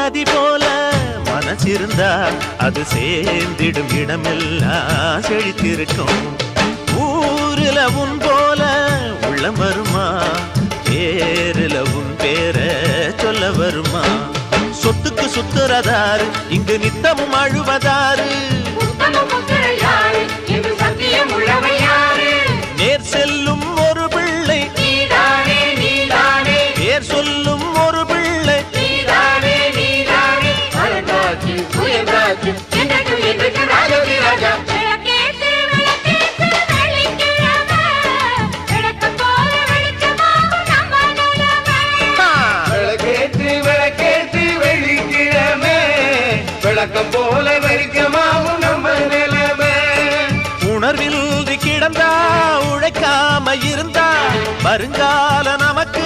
நதி போல மனசிருந்தா அது சேர்ந்திடும் இடமெல்லாம் செழித்திருக்கும். ஊருல உன் போல உள்ள வருமா? பேருல உன் பேர சொல்ல வருமா? சொத்துக்கு சுத்துறதாரு இங்கு நித்தமும் அழுவதாரு விளக்கம் போல வெறிக்கமாவும் நம்ம நிலைமை உணர்வின்றி கிடந்தா உழைக்காம இருந்தா வருங்கால நமக்கு